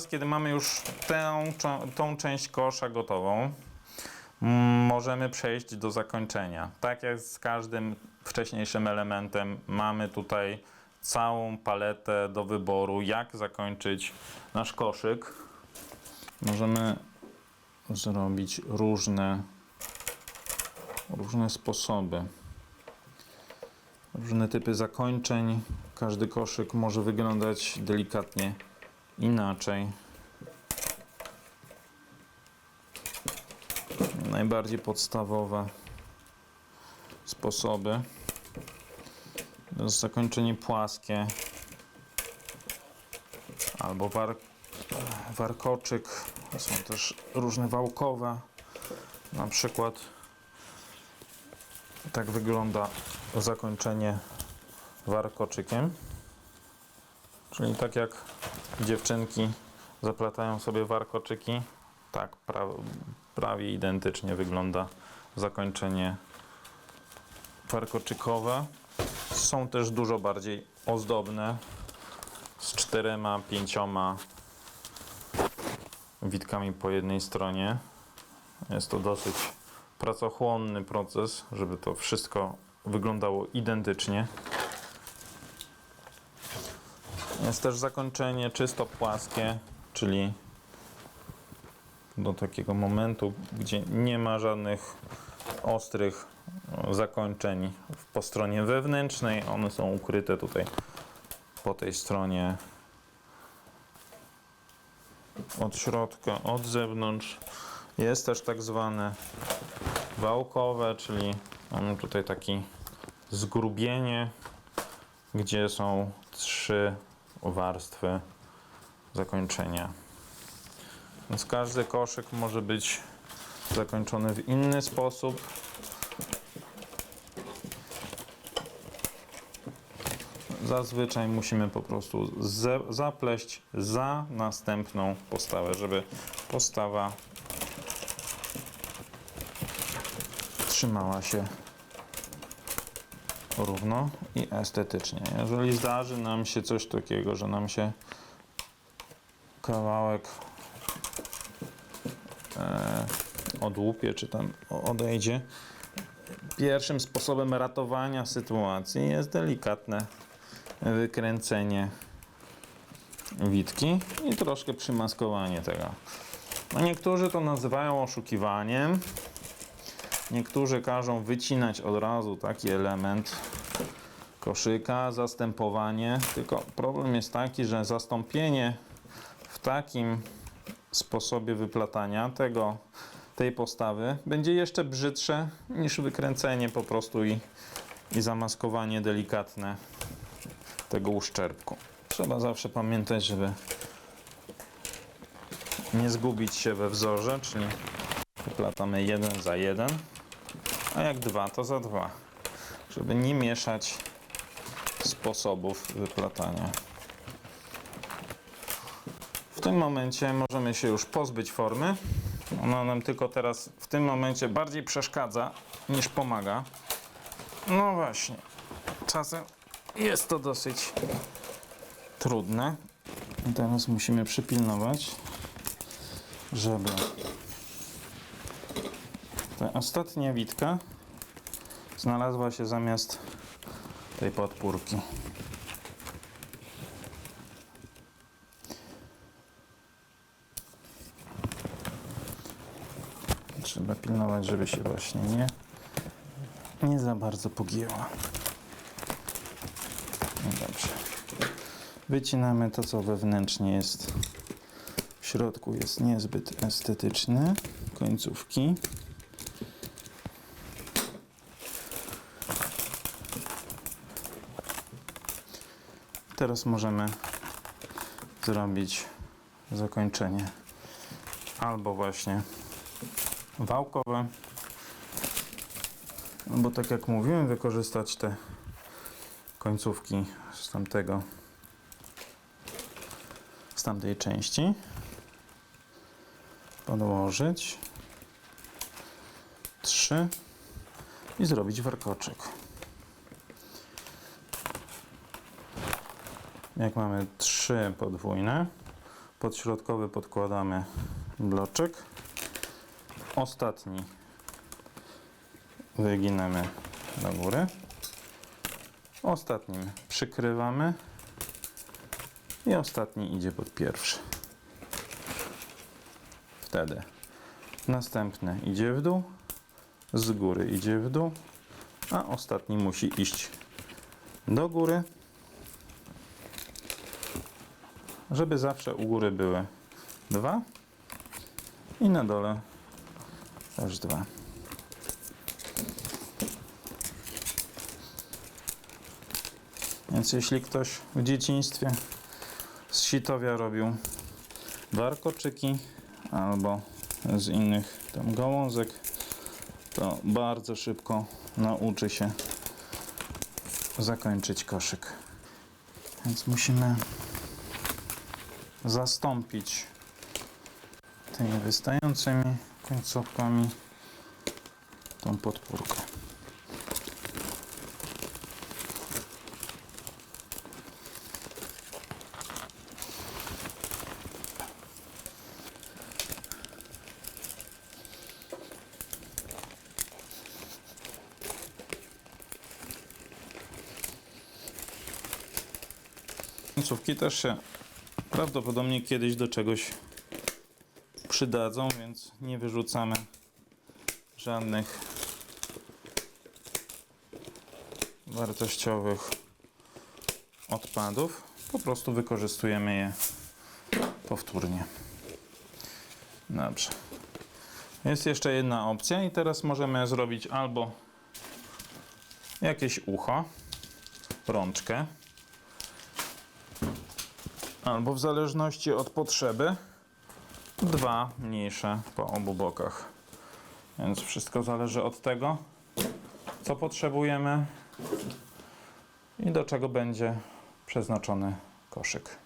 teraz, kiedy mamy już tę, tą część kosza gotową, możemy przejść do zakończenia. Tak jak z każdym wcześniejszym elementem, mamy tutaj całą paletę do wyboru, jak zakończyć nasz koszyk. Możemy zrobić różne, różne sposoby, różne typy zakończeń. Każdy koszyk może wyglądać delikatnie inaczej. Najbardziej podstawowe sposoby. To jest zakończenie płaskie albo war, warkoczyk. Są też różne wałkowe. Na przykład tak wygląda zakończenie warkoczykiem. Czyli tak jak dziewczynki zaplatają sobie warkoczyki, tak pra, prawie identycznie wygląda zakończenie warkoczykowe. Są też dużo bardziej ozdobne z czterema, pięcioma witkami po jednej stronie. Jest to dosyć pracochłonny proces, żeby to wszystko wyglądało identycznie. Jest też zakończenie czysto płaskie, czyli do takiego momentu, gdzie nie ma żadnych ostrych zakończeń po stronie wewnętrznej. One są ukryte tutaj po tej stronie od środka, od zewnątrz. Jest też tak zwane wałkowe, czyli mamy tutaj taki zgrubienie, gdzie są trzy warstwy zakończenia. Więc każdy koszyk może być zakończony w inny sposób. Zazwyczaj musimy po prostu zapleść za następną postawę, żeby postawa trzymała się równo i estetycznie. Jeżeli zdarzy nam się coś takiego, że nam się kawałek e, odłupie, czy tam odejdzie, pierwszym sposobem ratowania sytuacji jest delikatne wykręcenie witki i troszkę przymaskowanie tego. No niektórzy to nazywają oszukiwaniem. Niektórzy każą wycinać od razu taki element koszyka, zastępowanie. Tylko problem jest taki, że zastąpienie w takim sposobie wyplatania tego, tej postawy będzie jeszcze brzydsze niż wykręcenie po prostu i, i zamaskowanie delikatne tego uszczerbku. Trzeba zawsze pamiętać, żeby nie zgubić się we wzorze, czyli wyplatamy jeden za jeden, a jak dwa, to za dwa, żeby nie mieszać sposobów wyplatania. W tym momencie możemy się już pozbyć formy. Ona nam tylko teraz w tym momencie bardziej przeszkadza niż pomaga. No właśnie, czasem jest to dosyć trudne. Teraz musimy przypilnować, żeby ta ostatnia witka znalazła się zamiast tej podpórki. Trzeba pilnować, żeby się właśnie nie, nie za bardzo pogięła. No dobrze. Wycinamy to, co wewnętrznie jest w środku jest niezbyt estetyczne. Końcówki. Teraz możemy zrobić zakończenie. Albo właśnie wałkowe, albo tak jak mówiłem, wykorzystać te końcówki z tamtego z tamtej części. Podłożyć. Trzy. I zrobić warkoczyk jak mamy trzy podwójne Pod środkowy podkładamy bloczek. Ostatni wyginamy do góry. Ostatnim przykrywamy. I ostatni idzie pod pierwszy. Wtedy następny idzie w dół, z góry idzie w dół, a ostatni musi iść do góry, żeby zawsze u góry były dwa i na dole też dwa. Więc jeśli ktoś w dzieciństwie z sitowia robił warkoczyki albo z innych tam gałązek, to bardzo szybko nauczy się zakończyć koszyk. Więc musimy zastąpić tymi wystającymi końcówkami tą podpórkę. Końcówki też się prawdopodobnie kiedyś do czegoś przydadzą, więc nie wyrzucamy żadnych wartościowych odpadów. Po prostu wykorzystujemy je powtórnie. Dobrze. Jest jeszcze jedna opcja i teraz możemy zrobić albo jakieś ucho, rączkę, albo w zależności od potrzeby dwa mniejsze po obu bokach. Więc wszystko zależy od tego, co potrzebujemy i do czego będzie przeznaczony koszyk.